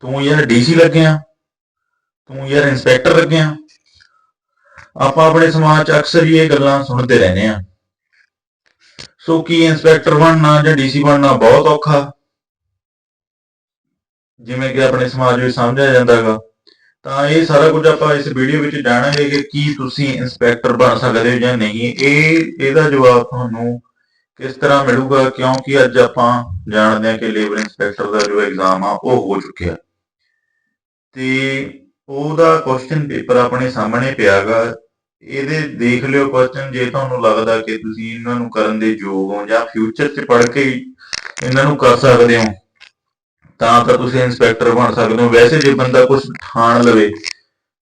ਤੂੰ ਯਾਰ ਡੀਸੀ ਲੱਗਿਆ ਤੂੰ ਯਾਰ ਇੰਸਪੈਕਟਰ ਲੱਗਿਆ ਆਪਾਂ ਆਪਣੇ ਸਮਾਜ 'ਚ ਅਕਸਰ ਹੀ ਇਹ ਗੱਲਾਂ ਸੁਣਦੇ ਰਹਿੰਦੇ ਆ। ਸੋ ਕੀ ਇੰਸਪੈਕਟਰ ਬਣਨਾ ਜਾਂ ਡੀਸੀ ਬਣਨਾ ਬਹੁਤ ਔਖਾ। ਜਿਵੇਂ ਕਿ ਆਪਣੇ ਸਮਾਜ ਵਿੱਚ ਸਮਝਿਆ ਜਾਂਦਾ ਹੈਗਾ। ਤਾਂ ਇਹ ਸਾਰਾ ਕੁਝ ਆਪਾਂ ਇਸ ਵੀਡੀਓ ਵਿੱਚ ਜਾਣਾਂਗੇ ਕਿ ਕੀ ਤੁਸੀਂ ਇੰਸਪੈਕਟਰ ਬਣ ਸਕਦੇ ਹੋ ਜਾਂ ਨਹੀਂ। ਇਹ, ਇਹਦਾ ਜਵਾਬ ਤੁਹਾਨੂੰ ਕਿਸ ਤਰ੍ਹਾਂ ਮਿਲੂਗਾ? ਕਿਉਂਕਿ ਅੱਜ ਆਪਾਂ ਜਾਣਦੇ ਹਾਂ ਕਿ ਲੇਬਰ ਇੰਸਪੈਕਟਰ ਦਾ ਜੋ ਐਗਜ਼ਾਮ ਆ, ਉਹ ਹੋ ਚੁੱਕਿਆ। ਤੇ ਉਹਦਾ ਕੁਐਸਚਨ ਪੇਪਰ ਆਪਣੇ ਸਾਹਮਣੇ ਪਿਆਗਾ। ਇਹਦੇ ਦੇਖ ਲਿਓ ਕੁਐਸਚਨ ਜੇ ਤੁਹਾਨੂੰ ਲੱਗਦਾ ਕਿ ਤੁਸੀਂ ਇਹਨਾਂ ਨੂੰ ਕਰਨ ਦੇ ਯੋਗ ਹੋ ਜਾਂ ਫਿਊਚਰ 'ਚ ਪੜ੍ਹ ਕੇ ਇਹਨਾਂ ਨੂੰ ਕਰ ਸਕਦੇ ਹੋ, ਤਾਂ ਤਾਂ ਤੁਸੀਂ ਇੰਸਪੈਕਟਰ ਬਣ ਸਕਦੇ ਹੋ। ਵੈਸੇ ਜੇ ਬੰਦਾ ਕੁਝ ਠਾਣ ਲਵੇ,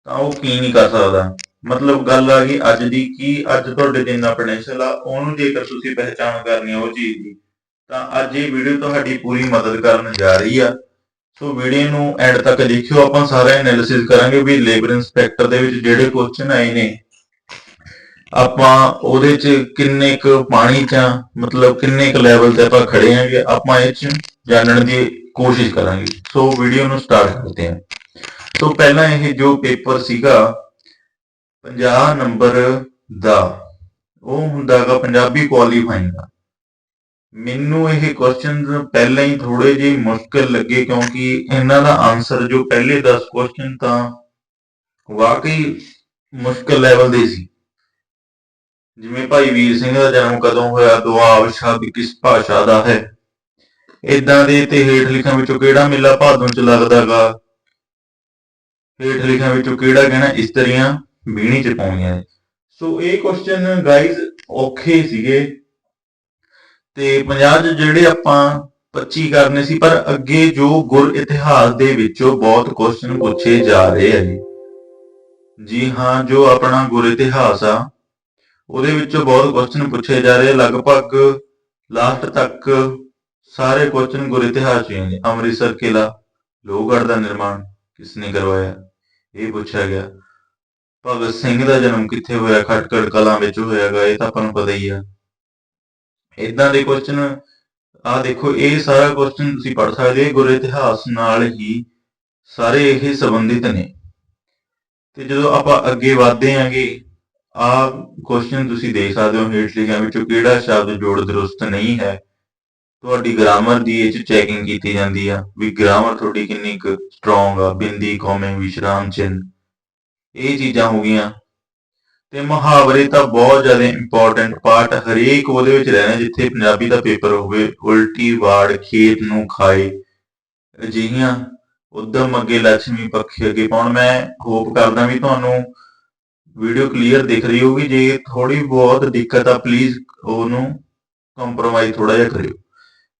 ਤਾਂ ਉਹ ਕੀ ਨਹੀਂ ਕਰ ਸਕਦਾ। ਮਤਲਬ ਗੱਲ ਆ ਗਈ ਅੱਜ ਦੀ ਕੀ ਅੱਜ ਤੁਹਾਡੇ ਦੇ ਇੰਨਾ ਪੋਟੈਂਸ਼ੀਅਲ ਆ, ਉਹਨੂੰ ਜੇਕਰ ਤੁਸੀਂ ਪਹਿਚਾਣ ਕਰਨੀ ਆ ਉਹ ਚੀਜ਼ ਦੀ, ਤਾਂ ਅੱਜ ਇਹ ਵੀਡੀਓ ਤੁਹਾਡੀ ਪੂਰੀ ਮਦਦ ਕਰਨ ਜਾ ਰਹੀ ਆ। ਸੋ ਵੀਡੀਓ ਨੂੰ ਐਂਡ ਤੱਕ ਦੇਖਿਓ, ਆਪਾਂ ਸਾਰਾ ਐਨਾਲਿਸਿਸ ਕਰਾਂਗੇ ਵੀ ਲੇਬਰ ਇੰਸਪੈਕਟਰ ਦੇ ਵਿੱਚ ਜਿਹੜੇ ਕੁਐਸਚਨ ਆਏ ਨੇ, ਆਪਾਂ ਉਹਦੇ ਚ ਕਿੰਨੇ ਕੁ ਪਾਣੀ ਚ ਮਤਲਬ ਕਿੰਨੇ ਕੁ ਲੈਵਲ ਤੇ ਆਪਾਂ ਖੜੇ ਆਂਗੇ ਆਪਾਂ ਇਹ ਚ ਜਾਣਨ ਦੀ ਕੋਸ਼ਿਸ਼ ਕਰਾਂਗੇ। ਸੋ ਵੀਡੀਓ ਨੂੰ ਸਟਾਰਟ ਕਰਦੇ ਹਾਂ ਸੋ ਪਹਿਲਾਂ ਇਹ ਜੋ ਪੇਪਰ ਸੀਗਾ 50 ਨੰਬਰ ਦਾ, ਉਹ ਹੁੰਦਾਗਾ ਪੰਜਾਬੀ ਕੁਆਲੀਫਾਈਂਗ ਦਾ। ਮੈਨੂੰ ਇਹ ਕੁਐਸਚਨ ਪਹਿਲਾਂ ਹੀ ਥੋੜੇ ਜਿਹੇ ਮੁਸ਼ਕਲ ਲੱਗੇ ਕਿਉਂਕਿ ਇਹਨਾਂ ਦਾ ਆਨਸਰ ਜੋ ਪਹਿਲੇ 10 ਕੁਐਸਚਨ ਤਾਂ ਵਾਕਈ ਮੁਸ਼ਕਲ ਲੈਵਲ ਦੇ ਸੀ। ਜਿਵੇਂ ਭਾਈ ਵੀਰ ਸਿੰਘ ਦਾ ਜਨਮ ਕਦੋਂ ਹੋਇਆ ਦੁਆਬ ਸ਼ਬਦ ਕਿਸ ਭਾਸ਼ਾ ਦਾ ਹੈ। ਇਦਾਂ ਦੇ ਤੇ ਹੇਠ ਲਿਖਾਂ ਵਿੱਚੋਂ ਕਿਹੜਾ ਮੇਲਾ ਭਾਦੋਂ ਚ ਲੱਗਦਾਗਾ? ਹੇਠ ਲਿਖਾਂ ਵਿੱਚੋਂ ਕਿਹੜਾ ਕਹਿਣਾ ਇਸਤਰੀਆਂ ਬੀਣੀ ਚ ਪਾਉਣੀਆਂ ਸੋ ਇਹ ਕੁਐਸਚਨ ਗਾਇਜ਼ ਔਖੇ ਸੀਗੇ। ਤੇ 50 ਚ ਜਿਹੜੇ ਆਪਾਂ 25 ਕਰਨੇ ਸੀ, ਪਰ ਅੱਗੇ ਜੋ ਗੁਰ ਇਤਿਹਾਸ ਦੇ ਵਿੱਚੋਂ ਬਹੁਤ ਕੁਐਸਚਨ ਪੁੱਛੇ ਜਾ ਰਹੇ ਆ ਜੀ। ਜੀ ਹਾਂ, ਜੋ ਆਪਣਾ ਗੁਰ ਇਤਿਹਾਸ ਆ, ਉਹਦੇ ਵਿੱਚੋਂ ਬਹੁਤ ਕੁਐਸਚਨ ਪੁੱਛੇ ਜਾ ਰਹੇ ਲਗਭਗ ਲਾਸਟ ਤੱਕ ਸਾਰੇ ਕੁਐਸਚਨ ਗੁਰ ਇਤਿਹਾਸ ਚ ਨੇ ਅੰਮ੍ਰਿਤਸਰ ਕਿਲਾ ਲੋਹਗੜ੍ਹ ਦਾ ਨਿਰਮਾਣ ਕਿਸ ਨੇ ਕਰਵਾਇਆ? ਇਹ ਪੁੱਛਿਆ ਗਿਆ। ਭਗਤ ਸਿੰਘ ਦਾ ਜਨਮ ਕਿੱਥੇ ਹੋਇਆ? ਖਟਕੜ ਕਲਾਂ ਵਿੱਚ ਹੋਇਆਗਾ ਇਹ ਤਾਂ ਆਪਾਂ ਨੂੰ ਪਤਾ ਹੀ ਆ। ਇਦਾਂ ਦੇ ਕੁਐਸਚਨ ਆ ਦੇਖੋ, ਇਹ ਸਾਰਾ ਕੁਐਸਚਨ ਤੁਸੀਂ ਪੜ੍ਹ ਸਕਦੇ ਹੋ ਗੁਰ ਇਤਿਹਾਸ ਨਾਲ ਹੀ ਸਾਰੇ ਇਹ ਸੰਬੰਧਿਤ ਨੇ। ਤੇ ਜਦੋਂ ਆਪਾਂ ਅੱਗੇ ਵਧਦੇ ਆਂਗੇ ਆ ਕੁਐਸਚਨ ਤੁਸੀਂ ਦੇਖ ਸਕਦੇ ਹੋ ਹੇਠ ਲਿਖਿਆਂ ਵਿੱਚੋਂ ਕਿਹੜਾ ਸ਼ਬਦ ਜੋੜ ਦਰੁਸਤ ਨਹੀਂ ਹੈ? ਤੁਹਾਡੀ ਗ੍ਰਾਮਰ ਦੀ ਇਹ ਚ ਚੈਕਿੰਗ ਕੀਤੀ ਜਾਂਦੀ ਆ ਵੀ ਗ੍ਰਾਮਰ ਤੁਹਾਡੀ ਕਿੰਨੀ ਕੁ ਸਟਰੋਂਗ ਆ, ਬਿੰਦੀ, ਕੋਮੇ, ਵਿਸ਼ਰਾਮ ਚਿੰਨ ਇਹ ਚੀਜ਼ਾਂ ਹੋ ਗਈਆਂ। ਤੇ ਮੁਹਾਵਰੇ ਤਾਂ ਬਹੁਤ ਜ਼ਿਆਦਾ ਇੰਪੋਰਟੈਂਟ ਪਾਰਟ ਹਰੇਕ ਉਹਦੇ ਵਿੱਚ ਰਹਿਣਾ, ਜਿੱਥੇ ਪੰਜਾਬੀ ਦਾ ਪੇਪਰ ਹੋਵੇ, ਉਲਟੀ ਵਾੜ ਖੇਤ ਨੂੰ ਖਾਏ। ਅਜਿਹੀਆਂ ਉਦਮ ਅੱਗੇ ਲక్ష్ਮੀ ਪੱਖੀ ਅੱਗੇ ਪਾਉਣ। ਮੈਂ ਹੋਪ ਕਰਦਾ ਵੀ ਤੁਹਾਨੂੰ ਵੀਡੀਓ ਕਲੀਅਰ ਦਿਖ ਰਹੀ ਹੋਊਗੀ। ਜੇ ਥੋੜੀ ਬਹੁਤ ਦਿੱਕਤ ਆ ਪਲੀਜ਼ ਉਹਨੂੰ ਕੰਪਰੋਮਾਈਜ਼ ਥੋੜਾ ਜਿਹਾ ਕਰਿਓ।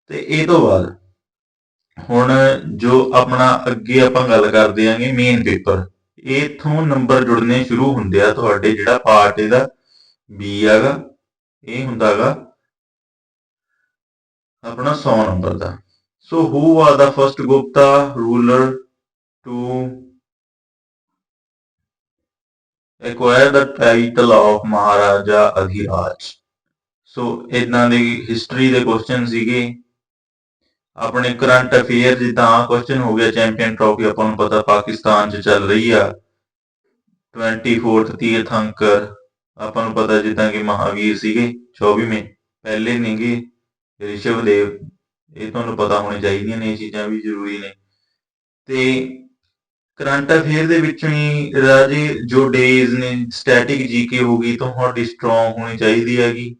ਤੇ ਇਹ ਤੋਂ ਬਾਅਦ ਹੁਣ ਜੋ ਆਪਣਾ ਅੱਗੇ ਆਪਾਂ ਗੱਲ ਕਰਦੇ ਆਂਗੇ ਮੇਨ ਪੇਪਰ ਇਥੋਂ ਨੰਬਰ ਜੁੜਨੇ ਸ਼ੁਰੂ ਹੁੰਦੇ ਆ ਤੁਹਾਡੇ ਜਿਹੜਾ ਪਾਰਟ ਇਹਦਾ ਬੀ ਹੈਗਾ, ਇਹ ਹੁੰਦਾਗਾ ਆਪਣਾ 100 number the. So who was the first Gupta ruler to acquire the title of Maharaja Adhiraj so ਇਦਾਂ ਦੀ ਹਿਸਟਰੀ ਦੇ ਕੁਐਸਚਨ ਸੀਗੇ। ਆਪਣੇ ਕਰੰਟ ਅਫੇਅਰ ਜਿੱਦਾਂ ਕੁਐਸਚਨ ਹੋ ਗਿਆ ਚੈਂਪੀਅਨ ਟਰਾਫੀ ਆਪਾਂ ਨੂੰ ਪਤਾ ਪਾਕਿਸਤਾਨ 'ਚ ਚੱਲ ਰਹੀ ਆ। 24th ਤੀਰਥੰਕਰ, ਆਪਾਂ ਨੂੰ ਪਤਾ ਜਿੱਦਾਂ ਕਿ ਮਹਾਵੀਰ ਸੀਗੇ 24ਵੇਂ ਪਹਿਲੇ ਨੇਗੇ ਰਿਸ਼ਵ ਦੇਵ ਇਹ ਤੁਹਾਨੂੰ ਪਤਾ ਹੋਣੀ ਚਾਹੀਦੀਆਂ ਨੇ, ਇਹ ਚੀਜ਼ਾਂ ਵੀ ਜ਼ਰੂਰੀ ਨੇ। ਤੇ ਕਰੰਟ ਅਫੇਅਰ ਦੇ ਵਿੱਚੋਂ ਹੀ ਰਾਜੇ, ਜੋ ਡੇਜ਼ ਨੇ ਸਟੈਟਿਕ ਜੀਕੇ ਹੋ ਗਈ, ਤੁਹਾਡੀ ਸਟਰੋਂਗ ਹੋਣੀ ਚਾਹੀਦੀ ਹੈਗੀ।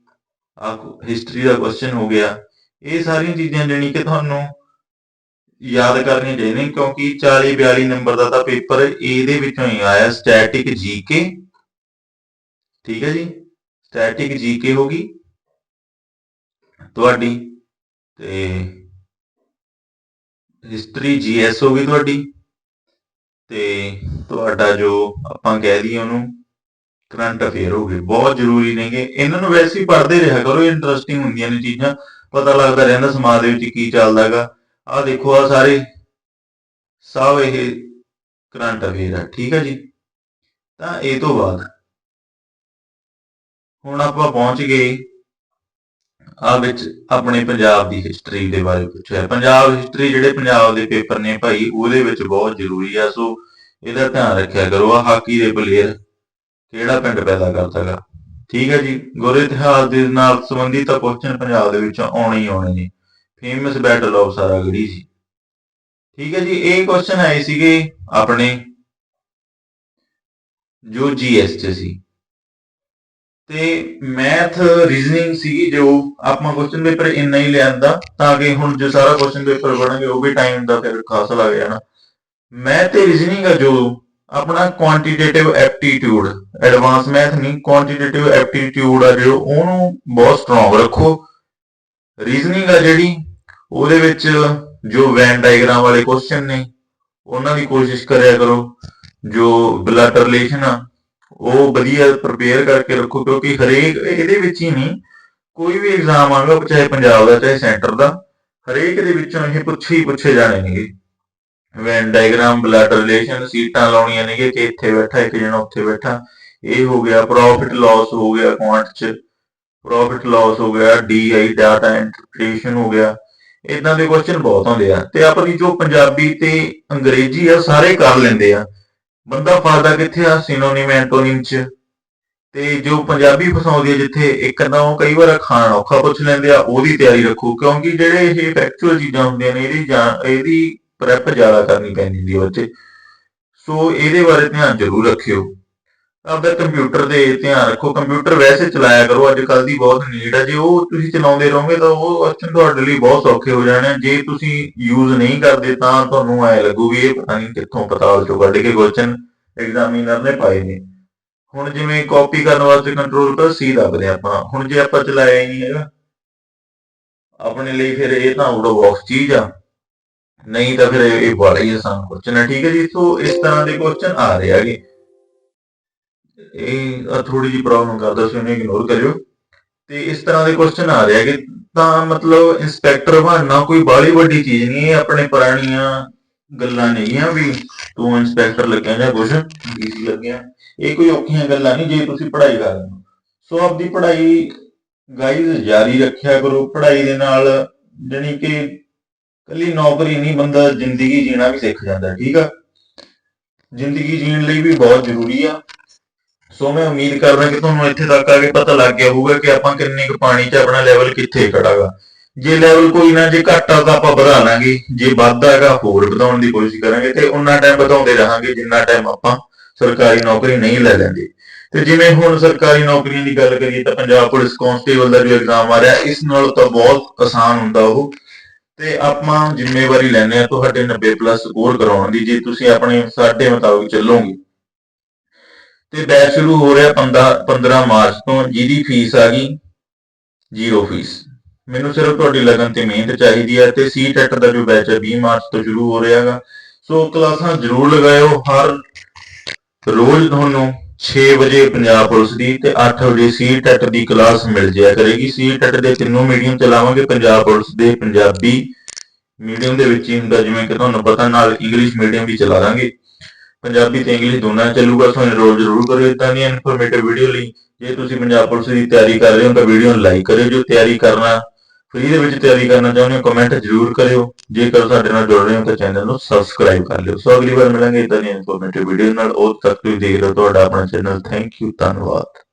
ਆ ਹਿਸਟਰੀ ਦਾ ਕੁਐਸਚਨ ਹੋ ਗਿਆ। ਇਹ ਸਾਰੀਆਂ ਚੀਜ਼ਾਂ ਜਾਣੀ ਕਿ ਤੁਹਾਨੂੰ ਯਾਦ ਕਰਨੀਆਂ ਚਾਹੀਦੀਆਂ ਕਿਉਂਕਿ 40 42 ਨੰਬਰ ਦਾ ਤਾਂ ਪੇਪਰ ਇਹਦੇ ਵਿੱਚੋਂ ਹੀ ਆਇਆ ਸਟੈਟਿਕ ਜੀਕੇ ਠੀਕ ਹੈ ਜੀ? ਸਟੈਟਿਕ ਜੀਕੇ ਹੋ ਗਈ ਤੁਹਾਡੀ, ਤੇ ਹਿਸਟਰੀ ਜੀਐਸ ਹੋ ਗਈ ਤੁਹਾਡੀ, ਤੇ ਤੁਹਾਡਾ ਜੋ ਆਪਾਂ ਕਹਿ ਦਈਏ ਉਹਨੂੰ ਕਰੰਟ ਅਫੇਅਰ ਹੋ ਗਏ। ਬਹੁਤ ਜ਼ਰੂਰੀ ਨੇਗੇ। ਇਹਨਾਂ ਨੂੰ ਵੈਸੇ ਹੀ ਪੜ੍ਹਦੇ ਰਿਹਾ ਕਰੋ ਇੰਟਰਸਟਿੰਗ ਹੁੰਦੀਆਂ ਨੇ ਚੀਜ਼ਾਂ। ਪਤਾ ਲੱਗਦਾ ਰਹਿੰਦਾ ਸਮਾਜ ਦੇ ਵਿੱਚ ਕੀ ਚੱਲਦਾ ਹੈਗਾ। ਆਹ ਦੇਖੋ ਆ ਸਾਰੇ ਸਭ ਇਹ ਕਰੰਟ ਅਫੇਅਰ ਆ, ਠੀਕ ਹੈ ਜੀ। ਤਾਂ ਇਹ ਤੋਂ ਬਾਅਦ ਹੁਣ ਆਪਾਂ ਪਹੁੰਚ ਗਏ ਆ ਵਿੱਚ ਆਪਣੇ ਪੰਜਾਬ ਦੀ ਹਿਸਟਰੀ ਦੇ ਬਾਰੇ ਪੁੱਛਿਆ ਪੰਜਾਬ ਹਿਸਟਰੀ ਜਿਹੜੇ ਪੰਜਾਬ ਦੇ ਪੇਪਰ ਨੇ ਭਾਈ, ਉਹਦੇ ਵਿੱਚ ਬਹੁਤ ਜ਼ਰੂਰੀ ਆ, ਸੋ ਇਹਦਾ ਧਿਆਨ ਰੱਖਿਆ ਕਰੋ। ਆ ਹਾਕੀ ਦੇ ਪਲੇਅਰ ਕਿਹੜਾ ਪਿੰਡ ਪੈਦਾ ਕਰਦਾਗਾ ਠੀਕ ਹੈ ਜੀ, ਗੁਰ ਇਤਿਹਾਸ ਦੇ ਨਾਲ ਸੰਬੰਧਿਤ ਕੁਐਸਚਨ ਪੰਜਾਬ ਦੇ ਵਿੱਚ ਆਉਣੇ ਹੀ ਆਉਣੇ ਨੇ ਫੇਮਸ ਬੈਟਲ ਆਫ ਸਾਰਾਗੜੀ ਸੀ ਠੀਕ ਹੈ ਜੀ, ਇਹ ਕੁਐਸਚਨ ਆਏ ਸੀਗੇ ਆਪਣੇ, ਜੋ ਜੀਐਸ ਚ ਸੀ। ਤੇ ਮੈਥ ਰੀਜ਼ਨਿੰਗ ਸੀਗੀ ਜੋ ਆਪਾਂ ਕੁਐਸਚਨ ਪੇਪਰ ਇੰਨਾ ਹੀ ਲਿਆਂਦਾ ਤਾਂ ਕਿ ਹੁਣ ਜੋ ਸਾਰਾ ਕੁਐਸਚਨ ਪੇਪਰ ਬਣਾਂਗੇ ਉਹ ਵੀ ਟਾਈਮ ਦਾ ਫਿਰ ਖਾਸ ਲੱਗ ਜਾਣਾ। ਮੈਥ ਤੇ ਰੀਜ਼ਨਿੰਗ ਆ ਜੋ ਆਪਣਾ ਕੁਆਂਟੀਟੇਟਿਵ ਐਪਟੀਟਿਊਡ ਐਡਵਾਂਸ ਮੈਥ ਨਹੀਂ ਕੁਆਂਟੀਟੇਟਿਵ ਐਪਟੀਟਿਊਡ ਆ ਜੋ ਉਹਨੂੰ ਬਹੁਤ ਸਟਰੋਂਗ ਰੱਖੋ। ਰੀਜ਼ਨਿੰਗ ਆ ਜਿਹੜੀ, ਉਹਦੇ ਵਿੱਚ ਜੋ ਵੈਨ ਡਾਇਗ੍ਰਾਮ ਵਾਲੇ ਕੁਐਸਚਨ ਨੇ, ਉਹਨਾਂ ਦੀ ਕੋਸ਼ਿਸ਼ ਕਰਿਆ ਕਰੋ। ਜੋ ਬਲੱਡ ਰਿਲੇਸ਼ਨ ਆ, ਉਹ ਵਧੀਆ ਪ੍ਰਪੇਅਰ ਕਰਕੇ ਰੱਖੋ, ਕਿਉਂਕਿ ਹਰੇਕ, ਇਹਦੇ ਵਿੱਚ ਹੀ ਨਹੀਂ, ਕੋਈ ਵੀ ਐਗਜ਼ਾਮ ਆਵੇਗਾ ਚਾਹੇ ਪੰਜਾਬ ਦਾ, ਚਾਹੇ ਸੈਂਟਰ ਦਾ, ਹਰੇਕ ਦੇ ਵਿੱਚੋਂ ਇਹ ਪੁੱਛੇ ਹੀ ਪੁੱਛੇ ਜਾਣੇ ਨੇਗੇ। ਵੈਨ ਡਾਇਗਰਾਮ ਬਲੱਡ ਰਿਲੇਸ਼ਨ ਸੀਟਾਂ ਲਾਉਣੀਆਂ ਨੇਗੇ ਕਿ ਇੱਥੇ ਬੈਠਾ, ਇੱਕ ਜਣਾ ਉੱਥੇ ਬੈਠਾ। ਇਹ ਹੋ ਗਿਆ ਪ੍ਰੋਫਿਟ ਲਾਸ ਹੋ ਗਿਆ ਕੁਆਂਟ ਚ। ਪ੍ਰੋਫਿਟ ਲਾਸ ਹੋ ਗਿਆ ਡੀਆਈ ਡਾਟਾ ਇੰਟਰਪ੍ਰੀਟੇਸ਼ਨ ਹੋ ਗਿਆ। ਇਦਾਂ ਦੇ ਕੁਐਸਚਨ ਬਹੁਤ ਆਉਂਦੇ ਆ। ਤੇ ਆਪਣੀ ਜੋ ਪੰਜਾਬੀ ਤੇ ਅੰਗਰੇਜ਼ੀ ਆ, ਸਾਰੇ ਕਰ ਲੈਂਦੇ ਆ। ਬੰਦਾ ਫਸਦਾ ਕਿੱਥੇ ਆ? ਸਿਨੋਨਿਮ ਐਂਟੋਨਿਮ ਚ। ਤੇ ਜੋ ਪੰਜਾਬੀ ਫਸਾਉਂਦੀ ਆ, ਜਿੱਥੇ ਇੱਕ ਤਾਂ ਉਹ ਕਈ ਵਾਰ ਖਾਣ ਔਖਾ ਪੁੱਛ ਲੈਂਦੇ ਆ, ਉਹਦੀ ਤਿਆਰੀ ਰੱਖੋ। ਕਿਉਂਕਿ ਜਿਹੜੇ ਇਹ ਫੈਕਚੁਅਲ ਚੀਜ਼ਾਂ ਹੁੰਦੀਆਂ ਨੇ, ਇਹਦੀ ਜਾਣ, ਇਹਦੀ ਪ੍ਰੈਪ ਜ਼ਿਆਦਾ ਕਰਨੀ ਪੈਂਦੀ ਹੁੰਦੀ ਬੱਚੇ ਸੋ ਇਹਦੇ ਬਾਰੇ ਧਿਆਨ ਜ਼ਰੂਰ ਰੱਖਿਓ। ਆਪਦਾ ਕੰਪਿਊਟਰ ਦੇ ਧਿਆਨ ਰੱਖੋ। ਕੰਪਿਊਟਰ ਵੈਸੇ ਚਲਾਇਆ ਕਰੋ। ਅੱਜ ਕੱਲ ਦੀ ਬਹੁਤ ਨੀਡ ਆ। ਜੇ ਉਹ ਤੁਸੀਂ ਚਲਾਉਂਦੇ ਰਹੋਗੇ ਤਾਂ ਉਹ ਕੁਐਸਚਨ ਤੁਹਾਡੇ ਲਈ ਬਹੁਤ ਸੌਖੇ ਹੋ ਜਾਣੇ ਆ। ਜੇ ਤੁਸੀਂ ਯੂਜ਼ ਨਹੀਂ ਕਰਦੇ ਤਾਂ ਤੁਹਾਨੂੰ ਐ ਲੱਗੂ ਵੀ ਇਹ ਪਤਾ ਨਹੀਂ ਕਿੱਥੋਂ ਪਤਾਲ ਚੋਂ ਕੱਢ ਕੇ ਕੁਐਸਚਨ ਐਗਜ਼ਾਮੀਨਰ ਨੇ ਪਾਏ ਨੇ। ਹੁਣ ਜਿਵੇਂ ਕਾਪੀ ਕਰਨ ਵਾਸਤੇ ਕੰਟਰੋਲ ਪਰ ਸੀ ਦੱਬਦੇ ਆਪਾਂ। ਹੁਣ ਜੇ ਆਪਾਂ ਚਲਾਇਆ ਹੀ ਨਹੀਂ ਹੈਗਾ, ਆਪਣੇ ਲਈ ਫਿਰ ਇਹ ਤਾਂ ਆਊਟ ਆਫ ਬਾਕਸ ਚੀਜ਼ ਆ। ਨਹੀਂ ਤਾਂ ਫਿਰ ਇਹ ਬੜਾ ਹੀ ਆਸਾਨ ਕੁਐਸਚਨ ਹੈ ਠੀਕ ਹੈ ਜੀ ਸੋ ਇਸ ਤਰ੍ਹਾਂ ਦੇ ਕੁਐਸਚਨ ਆ ਰਹੇ ਹੈਗੇ। ਇਹ ਥੋੜੀ ਜਿਹੀ ਪ੍ਰੋਬਲਮ ਕਰਦਾ ਸੀ, ਉਹਨੂੰ ਇਗਨੋਰ ਕਰਿਓ। ਤੇ ਇਸ ਤਰ੍ਹਾਂ ਦੇ ਕੁਐਸਚਨ ਆ ਰਹੇ ਹੈਗੇ, ਤਾਂ ਮਤਲਬ ਇੰਸਪੈਕਟਰ ਬਣਨਾ ਕੋਈ ਬਾਹਲੀ ਵੱਡੀ ਚੀਜ਼ ਨਹੀਂ ਇਹ ਆਪਣੇ ਪੁਰਾਣੀਆਂ ਗੱਲਾਂ ਨਹੀਂ ਆ ਵੀ। ਤੂੰ ਇੰਸਪੈਕਟਰ ਲੱਗਿਆ ਜਾਂ ਕੁਝ ਡੀਸੀ ਲੱਗਿਆ। ਇਹ ਕੋਈ ਔਖੀਆਂ ਗੱਲਾਂ ਨਹੀਂ, ਜੇ ਤੁਸੀਂ ਪੜ੍ਹਾਈ ਕਰ ਰਹੇ ਹੋ। ਸੋ ਆਪਦੀ ਪੜ੍ਹਾਈ ਗਾਈਜ਼ ਜਾਰੀ ਰੱਖਿਆ ਕਰੋ, ਪੜ੍ਹਾਈ ਦੇ ਨਾਲ ਜਾਣੀ ਕਿ ਕੱਲੀ ਨੌਕਰੀ ਨਹੀਂ, ਬੰਦਾ ਜ਼ਿੰਦਗੀ ਜੀਣਾ ਵੀ ਸਿੱਖ ਜਾਂਦਾ, ਠੀਕ ਆ? ਜ਼ਿੰਦਗੀ ਜੀਣ ਲਈ ਵੀ ਬਹੁਤ ਜ਼ਰੂਰੀ ਆ। ਸੋ ਮੈਂ ਉਮੀਦ ਕਰਦਾ ਕਿ ਤੁਹਾਨੂੰ ਇੱਥੇ ਤੱਕ ਆ ਕੇ ਪਤਾ ਲੱਗ ਗਿਆ ਹੋਊਗਾ ਕਿ ਆਪਾਂ ਕਿੰਨੇ ਕੁ ਪਾਣੀ 'ਚ ਆਪਣਾ ਲੈਵਲ ਕਿੱਥੇ ਖੜਾਗਾ। ਜੇ ਲੈਵਲ ਕੋਈ ਨਾ, ਜੇ ਘੱਟ ਆ ਤਾਂ ਆਪਾਂ ਵਧਾ ਲਾਂਗੇ। ਜੇ ਵੱਧਦਾ ਹੈਗਾ ਹੋਰ ਵਧਾਉਣ ਦੀ ਕੋਸ਼ਿਸ਼ ਕਰਾਂਗੇ ਤੇ ਉਹਨਾਂ ਟਾਈਮ ਵਧਾਉਂਦੇ ਰਹਾਂਗੇ ਜਿੰਨਾ ਟਾਈਮ ਆਪਾਂ ਸਰਕਾਰੀ ਨੌਕਰੀ ਨਹੀਂ ਲੈ ਲੈਂਦੇ। ਤੇ ਜਿਵੇਂ ਹੁਣ ਸਰਕਾਰੀ ਨੌਕਰੀਆਂ ਦੀ ਗੱਲ ਕਰੀਏ ਤਾਂ ਪੰਜਾਬ ਪੁਲਿਸ ਕਾਂਸਟੇਬਲ ਦਾ ਜੋ ਐਗਜ਼ਾਮ ਆ ਰਿਹਾ, ਇਸ ਨਾਲ ਤਾਂ ਬਹੁਤ ਆਸਾਨ ਹੁੰਦਾ ਉਹ। ਤੇ ਆਪਾਂ ਜ਼ਿੰਮੇਵਾਰੀ ਲੈਂਦੇ ਆ ਤੁਹਾਡੇ 90 ਪਲੱਸ ਸਕੋਰ ਕਰਾਉਣ ਦੀ, ਜੇ ਤੁਸੀਂ ਆਪਣੇ ਸਾਡੇ ਮੁਤਾਬਕ ਚੱਲੋਗੇ। ਤੇ ਬੈਚ ਸ਼ੁਰੂ ਹੋ ਰਿਹਾ 15 ਮਾਰਚ ਤੋਂ, ਜਿਹਦੀ ਫੀਸ ਆ ਗਈ ਜ਼ੀਰੋ ਫੀਸ ਮੈਨੂੰ ਸਿਰਫ ਤੁਹਾਡੀ ਲਗਨ ਤੇ ਮਿਹਨਤ ਚਾਹੀਦੀ ਹੈ ਤੇ ਸੀ ਟੈਟ ਦਾ ਜੋ ਬੈਚ ਹੈ 20 ਮਾਰਚ ਤੋਂ ਸ਼ੁਰੂ ਹੋ ਰਿਹਾ ਹੈਗਾ। ਸੋ ਕਲਾਸਾਂ ਜ਼ਰੂਰ ਲਗਾਇਓ, ਹਰ ਰੋਜ਼ ਤੁਹਾਨੂੰ 6 ਵਜੇ ਪੰਜਾਬ ਪੁਲਿਸ ਦੀ ਤੇ 8 ਵਜੇ ਸੀ ਟੈਟ ਦੀ ਕਲਾਸ ਮਿਲ ਜਾਇਆ ਕਰੇਗੀ। ਸੀ ਟੈਟ ਦੇ ਤਿੰਨੋਂ ਮੀਡੀਅਮ ਚਲਾਵਾਂਗੇ ਪੰਜਾਬ ਪੁਲਿਸ ਦੇ, ਪੰਜਾਬੀ ਮੀਡੀਅਮ ਦੇ ਵਿੱਚ ਹੀ ਹੁੰਦਾ, ਜਿਵੇਂ ਕਿ ਤੁਹਾਨੂੰ ਪਤਾ, ਨਾਲ ਇੰਗਲਿਸ਼ ਮੀਡੀਅਮ ਵੀ ਚਲਾ ਦਾਂਗੇ ਪੰਜਾਬੀ ਤੇ ਇੰਗਲਿਸ਼ ਦੋਨਾਂ ਚੱਲੂਗਾ, ਤੁਹਾਨੂੰ ਰੋਜ਼ ਜ਼ਰੂਰ ਕਰਿਓ ਇਦਾਂ ਦੀਆਂ ਇਨਫੋਰਮੇਟਿਵ ਵੀਡੀਓ ਲਈ। ਜੇ ਤੁਸੀਂ ਪੰਜਾਬ ਪੁਲਿਸ ਦੀ ਤਿਆਰੀ ਕਰ ਰਹੇ ਹੋ ਤਾਂ ਵੀਡੀਓ ਨੂੰ ਲਾਈਕ ਕਰਿਓ। ਜੋ ਤਿਆਰੀ ਕਰਨਾ ਫ੍ਰੀ ਦੇ ਵਿੱਚ ਤਿਆਰੀ ਕਰਨਾ ਚਾਹੁੰਦੇ ਹੋ ਕਮੈਂਟ ਜ਼ਰੂਰ ਕਰਿਓ। ਜੇਕਰ ਸਾਡੇ ਨਾਲ ਜੁੜ ਰਹੇ ਹੋ ਤਾਂ ਚੈਨਲ ਨੂੰ ਸਬਸਕ੍ਰਾਈਬ ਕਰ ਲਿਓ। ਸੋ ਅਗਲੀ ਵਾਰ ਮਿਲਾਂਗੇ ਇਦਾਂ ਦੀਆਂ ਇਨਫੋਰਮੇਟਿਵ ਵੀਡੀਓ ਨਾਲ। ਉਦੋਂ ਤੱਕ ਤੁਸੀਂ ਦੇਖ ਰਹੇ ਹੋ ਤੁਹਾਡਾ ਆਪਣਾ ਚੈਨਲ ਥੈਂਕ ਯੂ ਧੰਨਵਾਦ।